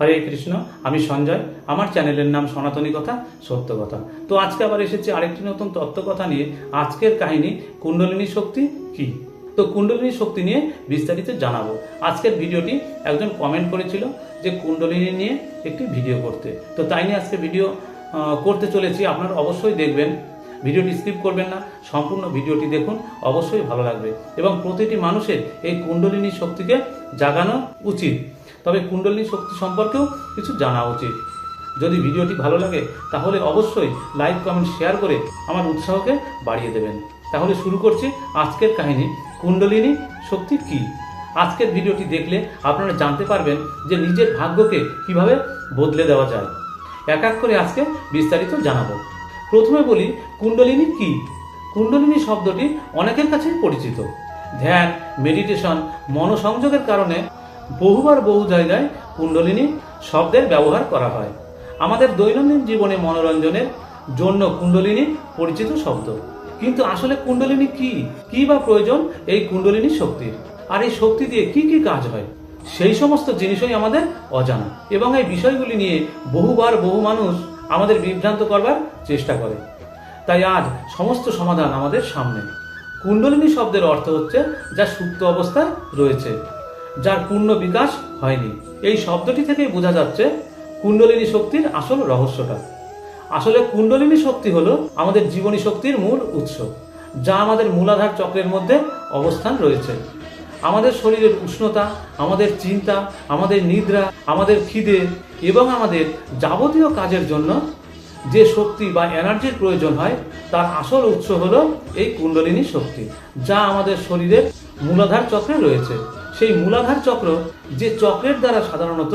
হরে কৃষ্ণ, আমি সঞ্জয়। আমার চ্যানেলের নাম সনাতনী কথা, সত্য কথা। তো আজকে আবার এসেছি আরেকটি নতুন তত্ত্ব কথা নিয়ে। আজকের কাহিনী, কুণ্ডলিনী শক্তি কি? তো কুণ্ডলিনী শক্তি নিয়ে বিস্তারিত জানাব। আজকের ভিডিওটি একজন কমেন্ট করেছিল যে কুণ্ডলিনী নিয়ে একটি ভিডিও করতে। তো তাই নিয়ে আজকে ভিডিও করতে চলেছি। আপনারা অবশ্যই দেখবেন। ভিডিওটি স্কিপ করবেন না। সম্পূর্ণ ভিডিওটি দেখুন। অবশ্যই ভালো লাগবে। এবং প্রতিটি মানুষের এই কুণ্ডলিনী শক্তিকে জাগানো উচিত। তবে কুণ্ডলিনী শক্তি সম্পর্কেও কিছু জানা উচিত। যদি ভিডিওটি ভালো লাগে, তাহলে অবশ্যই লাইক, কমেন্ট, শেয়ার করে আমার উৎসাহকে বাড়িয়ে দেবেন। তাহলে শুরু করছি আজকের কাহিনী, কুণ্ডলিনী শক্তি কি? আজকের ভিডিওটি দেখলে আপনারা জানতে পারবেন যে নিজের ভাগ্যকে কীভাবে বদলে দেওয়া যায়। এক এক করে আজকে বিস্তারিত জানাব। প্রথমে বলি, কুণ্ডলিনী কি? কুণ্ডলিনী শব্দটি অনেকের কাছেই পরিচিত। ধ্যান, মেডিটেশন, মনোসংযোগের কারণে বহুবার বহু জায়গায় কুণ্ডলিনী শব্দের ব্যবহার করা হয়। আমাদের দৈনন্দিন জীবনে মনোরঞ্জনের জন্য কুণ্ডলিনী পরিচিত শব্দ। কিন্তু আসলে কুণ্ডলিনী কি? কি বা প্রয়োজন এই কুণ্ডলিনী শক্তির? আর এই শক্তি দিয়ে কি কি কাজ হয়? সেই সমস্ত জিনিসই আমাদের অজানা। এবং এই বিষয়গুলি নিয়ে বহুবার বহু মানুষ আমাদের বিভ্রান্ত করবার চেষ্টা করে। তাই আজ সমস্ত সমাধান আমাদের সামনে। কুণ্ডলিনী শব্দের অর্থ হচ্ছে যা সুপ্ত অবস্থায় রয়েছে। যার পূর্ণ বিকাশ হয়নি। এই শব্দটি থেকেই বোঝা যাচ্ছে কুণ্ডলিনী শক্তির আসল রহস্যটা। আসলে কুণ্ডলিনী শক্তি হলো আমাদের জীবনী শক্তির মূল উৎস, যা আমাদের মূলাধার চক্রের মধ্যে অবস্থান রয়েছে। আমাদের শরীরের উষ্ণতা, আমাদের চিন্তা, আমাদের নিদ্রা, আমাদের খিদে এবং আমাদের যাবতীয় কাজের জন্য যে শক্তি বা এনার্জির প্রয়োজন হয়, তার আসল উৎস হলো এই কুণ্ডলিনী শক্তি, যা আমাদের শরীরের মূলাধার চক্রে রয়েছে। সেই মূলাধার চক্র যে চক্রের দ্বারা সাধারণত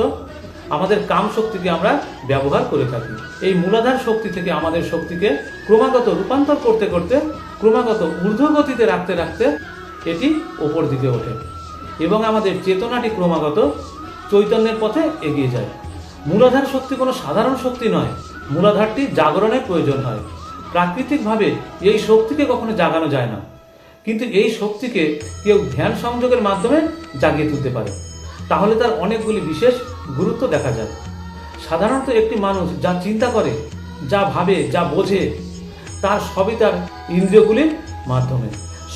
আমাদের কাম শক্তিকে আমরা ব্যবহার করে থাকি। এই মূলাধার শক্তি থেকে আমাদের শক্তিকে ক্রমাগত রূপান্তর করতে করতে, ক্রমাগত ঊর্ধ্বগতিতে রাখতে রাখতে এটি ওপর দিকে ওঠে এবং আমাদের চেতনাটি ক্রমাগত চৈতন্যের পথে এগিয়ে যায়। মূলাধার শক্তি কোনো সাধারণ শক্তি নয়, মূলাধারটি জাগরণের প্রয়োজন হয়। প্রাকৃতিকভাবে এই শক্তিকে কখনো জাগানো যায় না। কিন্তু এই শক্তিকে কেউ ধ্যান সংযোগের মাধ্যমে জাগিয়ে তুলতে পারে। তাহলে তার অনেকগুলি বিশেষ গুরুত্ব দেখা যায়। সাধারণত একটি মানুষ যা চিন্তা করে, যা ভাবে, যা বোঝে, তার সবই তার ইন্দ্রিয়গুলির মাধ্যমে।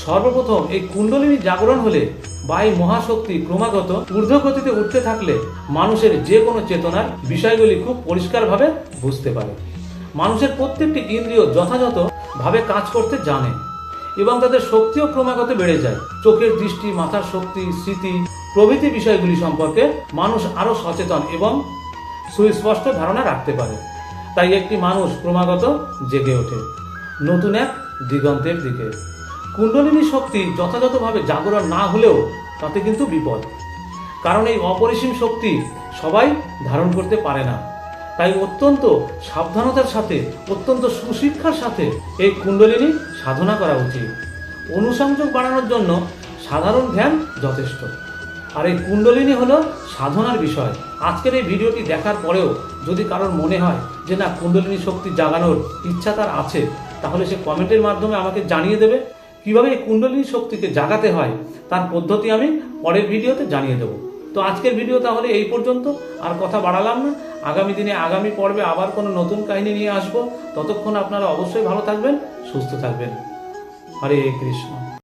সর্বপ্রথম এই কুণ্ডলিনী জাগরণ হলে বা এই মহাশক্তি ক্রমাগত ঊর্ধ্বগতিতে উঠতে থাকলে মানুষের যে কোনো চেতনার বিষয়গুলি খুব পরিষ্কারভাবে বুঝতে পারে। মানুষের প্রত্যেকটি ইন্দ্রিয় যথাযথভাবে কাজ করতে জানে। এবং তাদের শক্তিও ক্রমাগত বেড়ে যায়। চোখের দৃষ্টি, মাথার শক্তি, স্মৃতি, প্রভৃতি বিষয়গুলি সম্পর্কে মানুষ আরও সচেতন এবং সুস্পষ্ট ধারণা রাখতে পারে। তাই একটি মানুষ ক্রমাগত জেগে ওঠে। নতুন এক দিগন্তের দিকে। কুণ্ডলিনী শক্তি যথাযথভাবে জাগরণ না হলেও তাতে কিন্তু বিপদ। কারণ এই অপরিসীম শক্তি সবাই ধারণ করতে পারে না। তাই অত্যন্ত সাবধানতার সাথে, অত্যন্ত সুশিক্ষার সাথে এই কুণ্ডলিনী সাধনা করা উচিত। অনুসংযোগ বাড়ানোর জন্য সাধারণ ধ্যান যথেষ্ট। আর এই কুণ্ডলিনী হলো সাধনার বিষয়। আজকের এই ভিডিওটি দেখার পরেও যদি কারোর মনে হয় যে না, কুণ্ডলিনী শক্তি জাগানোর ইচ্ছা তার আছে, তাহলে সে কমেন্টের মাধ্যমে আমাকে জানিয়ে দেবে। কীভাবে এই কুণ্ডলিনী শক্তিকে জাগাতে হয়, তার পদ্ধতি আমি পরের ভিডিওতে জানিয়ে দেবো। তো আজকের ভিডিও তাহলে এই পর্যন্ত। আর কথা বাড়ালাম না। আগামী দিনে, আগামী পর্বে আবার কোনো নতুন কাহিনী নিয়ে আসব। ততক্ষণ আপনারা অবশ্যই ভালো থাকবেন। সুস্থ থাকবেন। হরে কৃষ্ণ।